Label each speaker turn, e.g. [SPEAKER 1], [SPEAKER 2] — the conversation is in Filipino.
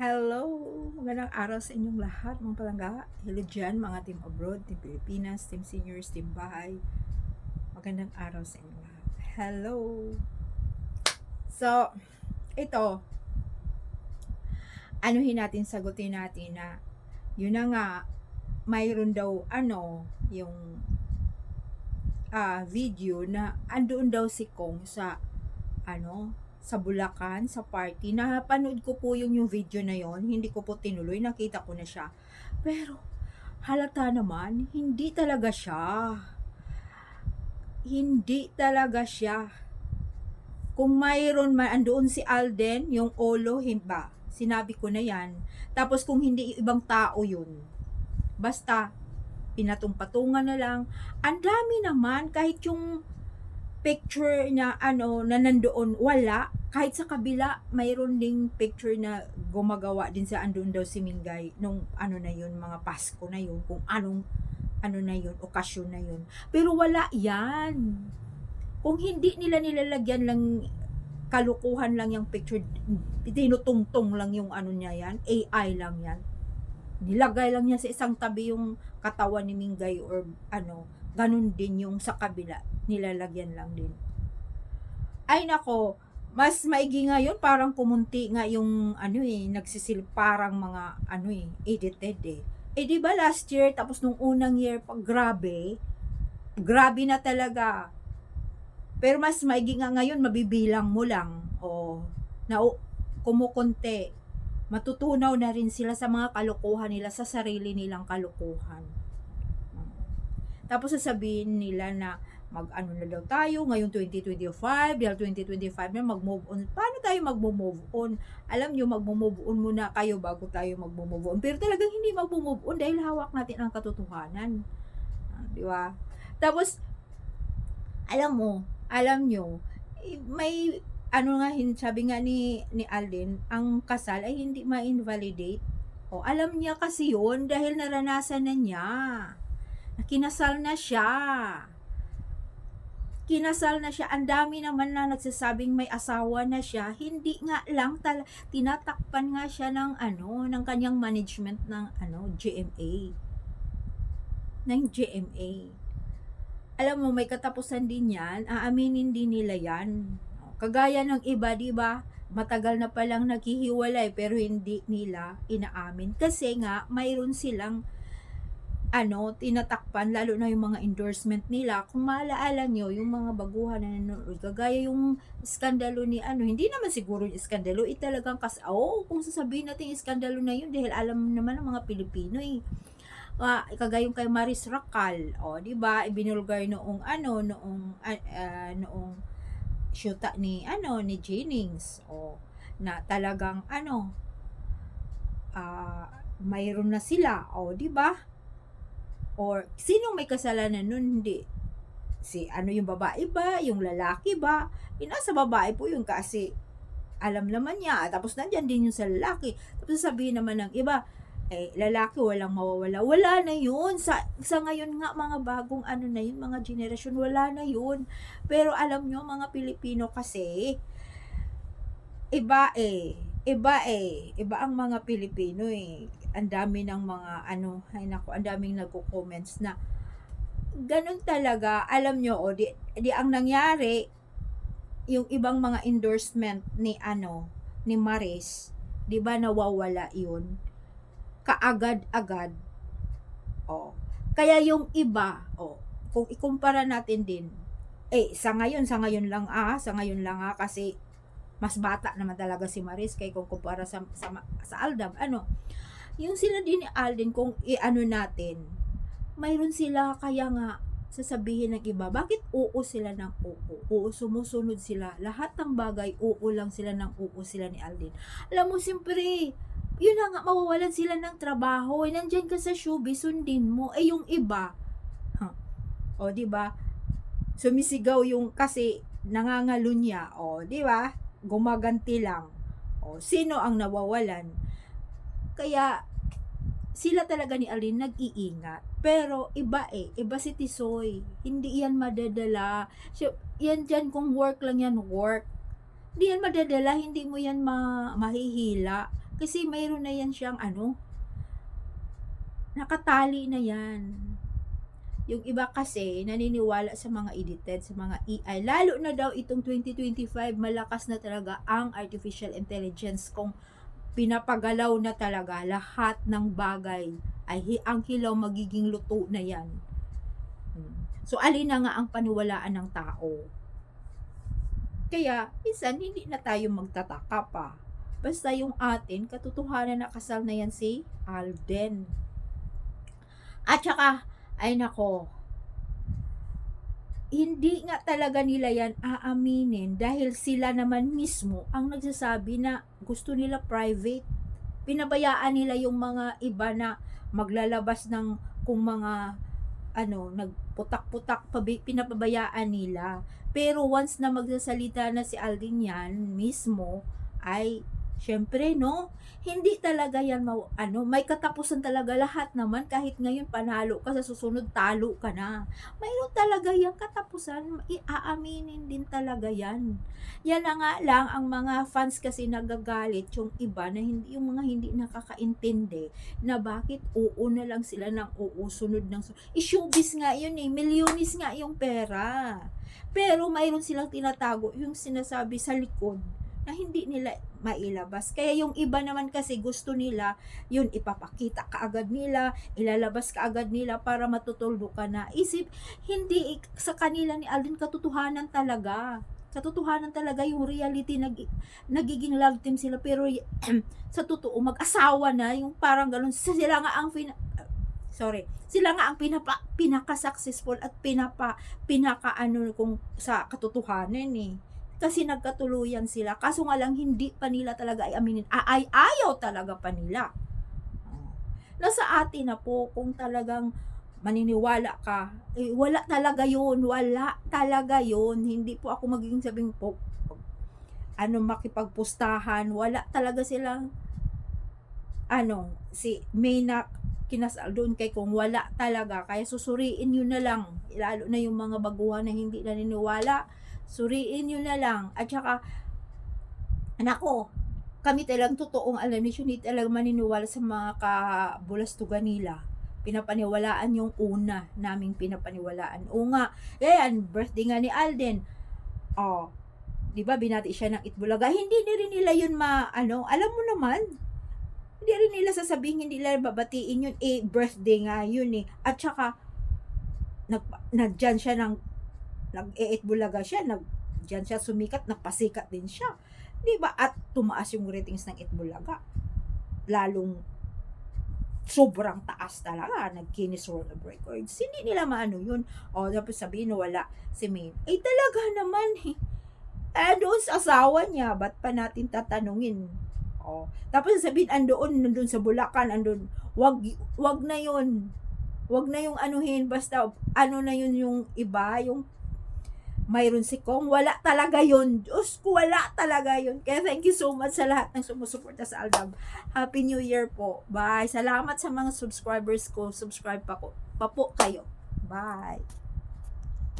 [SPEAKER 1] Hello! Magandang araw sa inyong lahat, mga palangga. Hello dyan, mga team abroad, team Pilipinas, team seniors, team bahay. Magandang araw sa inyong lahat. Hello! So, ito, anuhin natin, sagutin natin na yun na nga, mayroon daw, ano, yung ah video na andoon daw si Kong sa, ano, sa Bulacan, sa party. Napanood ko po yung, yung video na yon Hindi ko po tinuloy. Nakita ko na siya. Pero, halata naman, hindi talaga siya. Hindi talaga siya. Kung mayroon man, andoon si Alden, yung Olo, himba. Sinabi ko na yan. Tapos kung hindi ibang tao yun. Basta, pinatung-patungan na lang. Ang dami naman, kahit yung picture niya ano na nandoon wala. Kahit sa kabila mayroon ding picture na gumagawa din sa andun daw si Mingay nung ano na yun mga Pasko na yun kung anong ano na yun okasyon na yun. Pero wala yan. Kung hindi nila nilalagyan lang kalukuhan lang yung picture tinutungtong lang yung ano niya yan AI lang yan nilagay lang niya sa isang tabi yung katawan ni Mingay or ano ganun din yung sa kabila nilalagyan lang din. Ay nako, mas maigi ngayon parang kumunti nga yung ano eh, nagsisil parang mga ano eh, edited eh. Eh di ba last year tapos nung unang year pag grabe, grabe na talaga. Pero mas maigi nga ngayon mabibilang mo lang o na kumukunti. Matutunaw na rin sila sa mga kalokohan nila sa sarili nilang kalokohan. Tapos sasabihin nila na mag-ano na daw tayo ngayong 2025, dahil 2025 na mag-move on. Paano tayo mag-move on? Alam nyo, mag-move on muna kayo bago tayo mag-move on. Pero talagang hindi mag-move on dahil hawak natin ang katotohanan. Ah, di ba? Tapos, alam mo, alam nyo, eh, may ano nga sabi nga ni ni Alden, ang kasal ay hindi ma-invalidate. O alam niya kasi 'yon dahil naranasan na niya. Kinasal na siya kinasal na siya. Ang dami naman na nagsasabing may asawa na siya. Hindi nga lang tal tinatakpan nga siya ng ano, ng kanyang management ng ano, GMA. Ng GMA. Alam mo, may katapusan din yan. Aaminin din nila yan. Kagaya ng iba, di ba? Matagal na palang naghihiwalay pero hindi nila inaamin. Kasi nga, mayroon silang ano, tinatakpan, lalo na yung mga endorsement nila. Kung maalaala nyo, yung mga baguhan na nanonood, kagaya yung skandalo ni ano, hindi naman siguro yung skandalo, eh talagang kas, oh, kung sasabihin natin yung skandalo na yun, dahil alam naman ng mga Pilipino eh, uh, kagaya yung kay Maris Racal, oh, di ba, ibinulgar noong ano, noong, uh, uh, noong shoota ni, ano, ni Jennings, oh, na talagang, ano, uh, mayroon na sila, oh, di ba? Or, sino may kasalanan nun? Hindi. Si, ano yung babae ba? Yung lalaki ba? Eh, nasa babae po yun kasi alam naman niya. Tapos nandyan din yung sa lalaki. Tapos sabihin naman ng iba, eh, lalaki walang mawawala. Wala na yun. Sa, sa ngayon nga, mga bagong ano na yun, mga generation, wala na yun. Pero alam nyo, mga Pilipino kasi, iba eh. Iba eh. Iba ang mga Pilipino eh ang dami ng mga ano, ay nako, ang daming nagko-comments na ganun talaga, alam nyo, o, di, di ang nangyari, yung ibang mga endorsement ni ano, ni Maris, di ba nawawala yun? Kaagad-agad. O. Kaya yung iba, o, kung ikumpara natin din, eh, sa ngayon, sa ngayon lang ah, sa ngayon lang ah, kasi mas bata naman talaga si Maris kay kung kumpara sa, sa, sa Aldab, ano, yung sila din ni Alden, kung i-ano natin, mayroon sila kaya nga sasabihin ng iba, bakit oo sila ng oo? Oo, sumusunod sila. Lahat ng bagay, oo lang sila ng oo sila ni Alden. Alam mo, siyempre, yun na nga, mawawalan sila ng trabaho. Eh, nandyan ka sa showbiz, sundin mo. Eh, yung iba, huh. o, di ba? Sumisigaw yung, kasi, nangangalo niya, o, di ba? Gumaganti lang. O, sino ang nawawalan? Kaya, sila talaga ni Alin nag-iingat. Pero iba eh, iba si Tisoy. Hindi yan madadala. So, yan dyan kung work lang yan, work. Hindi yan madadala, hindi mo yan ma mahihila. Kasi mayroon na yan siyang ano, nakatali na yan. Yung iba kasi naniniwala sa mga edited, sa mga AI. Lalo na daw itong 2025, malakas na talaga ang artificial intelligence kung pinapagalaw na talaga lahat ng bagay ay ang hilaw magiging luto na yan. Hmm. So, alin na nga ang paniwalaan ng tao? Kaya, minsan, hindi na tayo magtataka pa. Basta yung atin, katotohanan na kasal na yan si Alden. At saka, ay nako, hindi nga talaga nila yan aaminin dahil sila naman mismo ang nagsasabi na gusto nila private. Pinabayaan nila yung mga iba na maglalabas ng kung mga ano, nagputak-putak, pinapabayaan nila. Pero once na magsasalita na si Aldin yan mismo, ay syempre no, hindi talaga yan mau, ano, may katapusan talaga lahat naman kahit ngayon panalo ka sa susunod talo ka na. Mayroon talaga yan katapusan, iaaminin din talaga yan. Yan na nga lang ang mga fans kasi nagagalit yung iba na hindi yung mga hindi nakakaintindi na bakit oo na lang sila ng oo sunod ng sunod. Eh, showbiz nga yun eh, milyonis nga yung pera. Pero mayroon silang tinatago yung sinasabi sa likod na hindi nila mailabas. Kaya yung iba naman kasi gusto nila, yun ipapakita kaagad nila, ilalabas kaagad nila para matutuldo ka na. Isip, hindi sa kanila ni Alden katotohanan talaga. Katotohanan talaga yung reality nag, nagiging love team sila pero sa totoo mag-asawa na yung parang ganun sila nga ang pina, sorry sila nga ang pinapa, pinaka-successful at pinapa pinaka ano kung sa katotohanan eh kasi nagkatuluyan sila. Kaso nga lang, hindi pa nila talaga ay aminin. Ay, ayaw talaga pa nila. Oh. Nasa atin na po kung talagang maniniwala ka. Eh, wala talaga yun. Wala talaga yun. Hindi po ako magiging sabing po, ano, makipagpustahan. Wala talaga silang, ano, si May na kinasal doon kay kung wala talaga. Kaya susuriin nyo na lang. Lalo na yung mga baguhan na hindi naniniwala suriin nyo na lang. At saka, nako, kami talagang totoong alam ni hindi talagang maniniwala sa mga kabulastugan nila. Pinapaniwalaan yung una naming pinapaniwalaan. O nga, yan, birthday nga ni Alden. Oh, di ba binati siya ng Itbulaga. Hindi na rin nila yun ma, ano, alam mo naman, hindi rin nila sasabihin, hindi nila babatiin yun, eh, birthday nga yun eh. At saka, nag, nandyan siya ng nag-eet bulaga siya, nag diyan siya sumikat, napasikat din siya. 'Di ba? At tumaas yung ratings ng Itbulaga. Lalong sobrang taas talaga. Nag-Guinness World of Records. Hindi nila maano yun. O, tapos sabihin na wala si Maine. Eh, talaga naman eh. Eh, doon sa asawa niya, ba't pa natin tatanungin? O, tapos sabihin, andoon, nandun sa Bulacan, andun, wag, wag na yun. Wag na yung anuhin, basta ano na yun yung iba, yung mayroon si Kong. Wala talaga yun. Diyos ko, wala talaga yun. Kaya thank you so much sa lahat ng sumusuporta sa Aldab. Happy New Year po. Bye. Salamat sa mga subscribers ko. Subscribe pa, ko, pa po kayo. Bye.